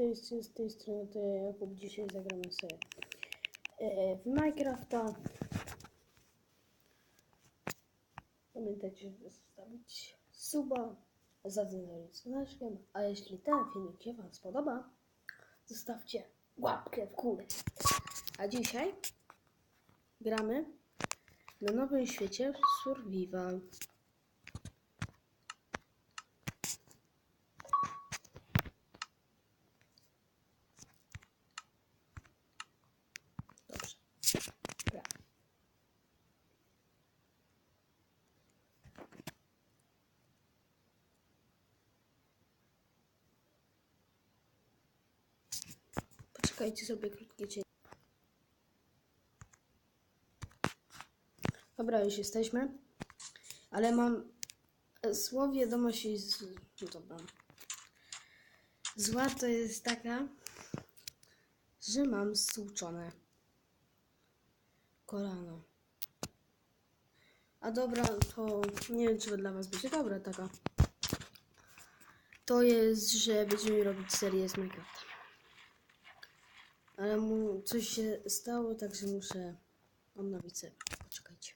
tej, z tej strony to ja Jakub. Dzisiaj zagramy sobie e, w Minecrafta. Pamiętajcie, żeby zostawić suba, zadzwonić z dzwoneczkiem, a jeśli ten filmik się Wam spodoba, zostawcie łapkę w górę. A dzisiaj gramy na nowym świecie Survival. Dobrze. Gra. Poczekajcie sobie krótkie cień. Dobra, już jesteśmy. Ale mam złą wiadomość i z... no dobra. Zła to jest taka, że mam stłuczone kolano. A dobra, to nie wiem, czy dla was będzie dobra taka. To jest, że będziemy robić serię z Minecrafta. Ale mu coś się stało, także muszę odnowić serwer. Poczekajcie.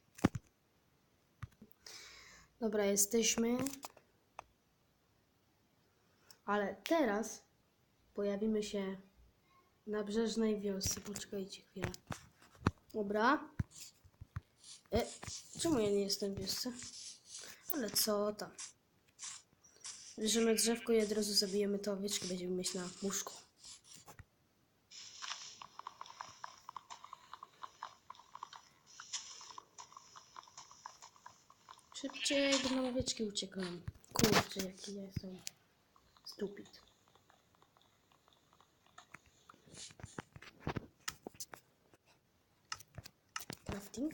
Dobra, jesteśmy. Ale teraz pojawimy się na brzeżnej wiosce. Poczekajcie chwilę. Dobra. E, czemu ja nie jestem w wiosce? Ale co tam? Bierzemy drzewko i od razu zabijemy to owieczki. Będziemy mieć na łóżku. Szybciej, bo nam owieczki uciekają. Kurczę, jaki ja jestem stupid. Crafting.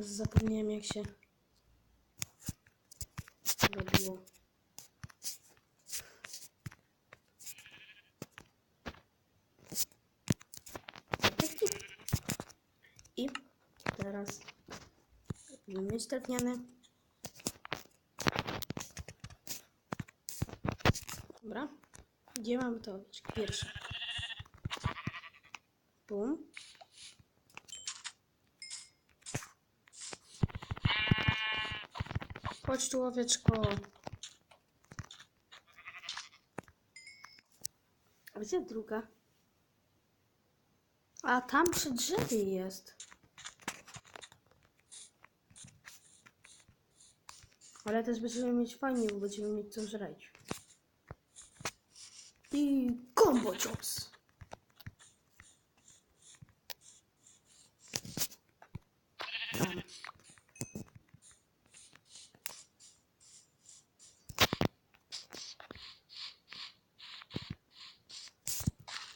Zapomniałem jak się robiło. I teraz robimy mieć drewniane. Dobra. Gdzie mamy to owieczki? Pierwsze. Bum. Chodź tu owieczko. Gdzie druga? A tam przy drzewie jest. Ale też będziemy mieć fajnie, bo będziemy mieć co żreć. I combo. Tam.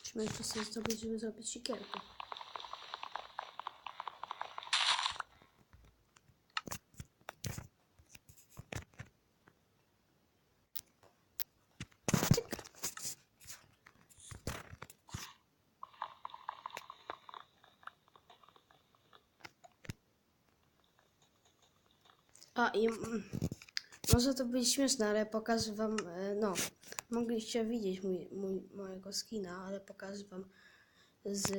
Musimy jeszcze sobie zdobyć, żeby zrobić siekierkę. A i może to być śmieszne, ale pokażę wam, e, no, mogliście widzieć mój, mój, mojego skina, ale pokażę wam z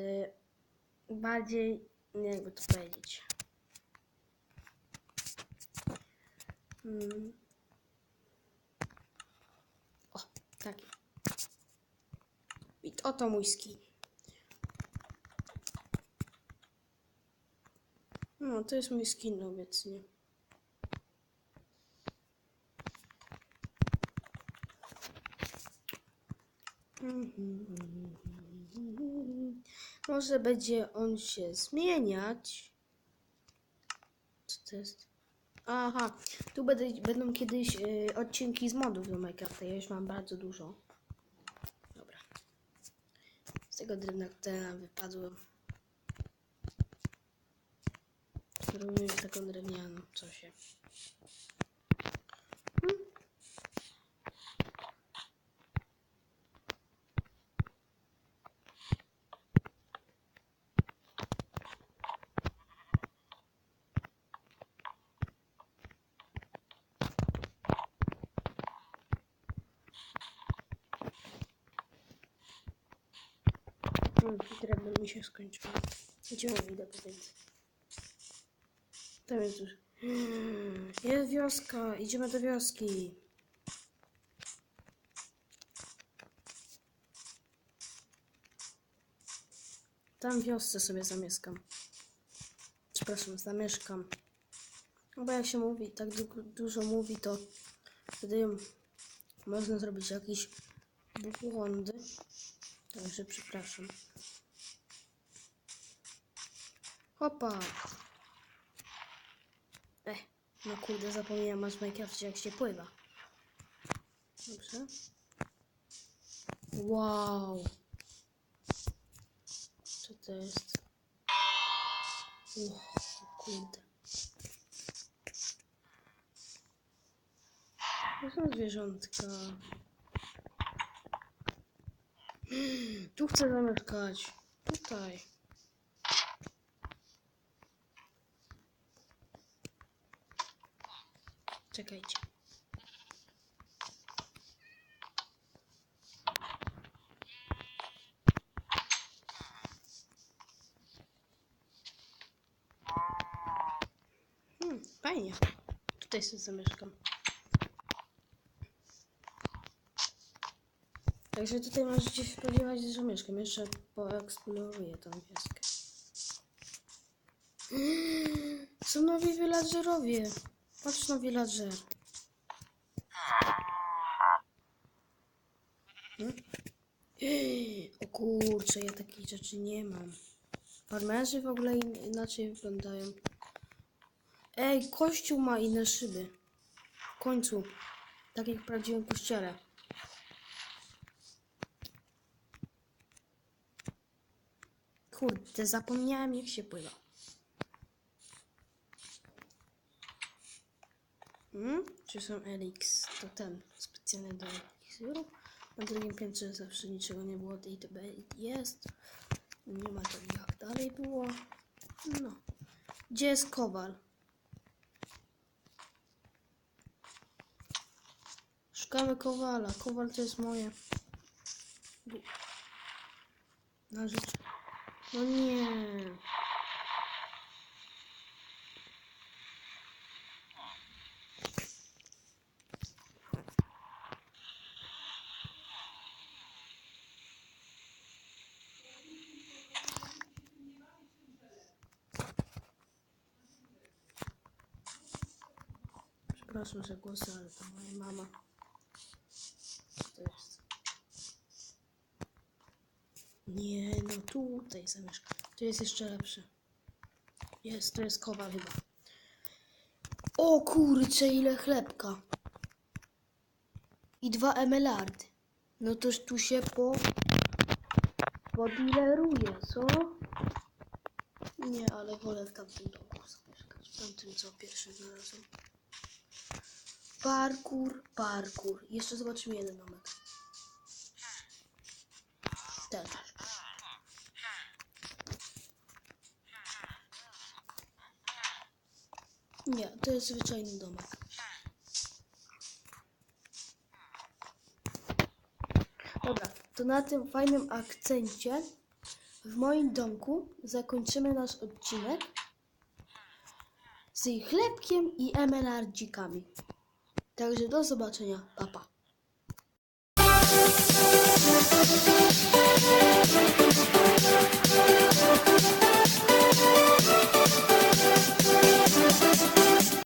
bardziej, jakby to powiedzieć. Mm. O, taki. I oto mój skin. No, to jest mój skin obecnie. Może będzie on się zmieniać. Co to jest? Aha, tu będę, będą kiedyś y, odcinki z modów do Minecrafta. Ja już mam bardzo dużo. Dobra. Z tego drewna, które nam wypadło. Robimy już taką drewnianą, co się. Mm, Drewno mi się skończyło. Gdzie po więcej? Tam jest już. Mm, Jest wioska, idziemy do wioski. Tam wiosce sobie zamieszkam. Przepraszam, zamieszkam. No bo jak się mówi, tak du- dużo mówi, to wtedy można zrobić jakieś błądy. Także przepraszam. Hopa! E, no kurde, zapomniałam aż w jak się pływa. Dobrze. Wow! Co to jest? Wow, kurde. To są zwierzątka. Tu chcę zamieszkać. Tutaj. Czekajcie. Hmm, fajnie. Tutaj sobie zamieszkam. Także tutaj możecie się spodziewać, że mieszkam. Jeszcze poeksploruję tą wioskę. Są nowi villagerowie. Patrz na villager. Hmm? O kurczę, ja takich rzeczy nie mam. Farmerzy w ogóle in inaczej wyglądają. Ej, kościół ma inne szyby. W końcu. Tak jak w prawdziwym kościele. Kurde, zapomniałem jak się pływa. Hmm? Czy są Elix? To ten, specjalny do eliksirów. Na drugim piętrze zawsze niczego nie było, itb. jest. Nie ma tak jak dalej było. No. Gdzie jest kowal? Szukamy kowala. Kowal to jest moje. Na rzecz. No nie. Przepraszam za głos, ale to moja mama. To jest? Nie, no tutaj zamieszka. To jest jeszcze lepsze. Jest, to jest kowal chyba. O kurcze, ile chlebka. I dwa emelardy. No toż tu się po... Podileruje, co? Nie, ale wolę w tamtym domku zamieszkać. W tamtym, co pierwszy znalazłem. Parkour, parkour. Jeszcze zobaczymy jeden domek. Ten. Nie, to jest zwyczajny domek. Dobra, to na tym fajnym akcencie w moim domku zakończymy nasz odcinek z chlebkiem i emelardzikami. 大概是都是保存呀爸爸？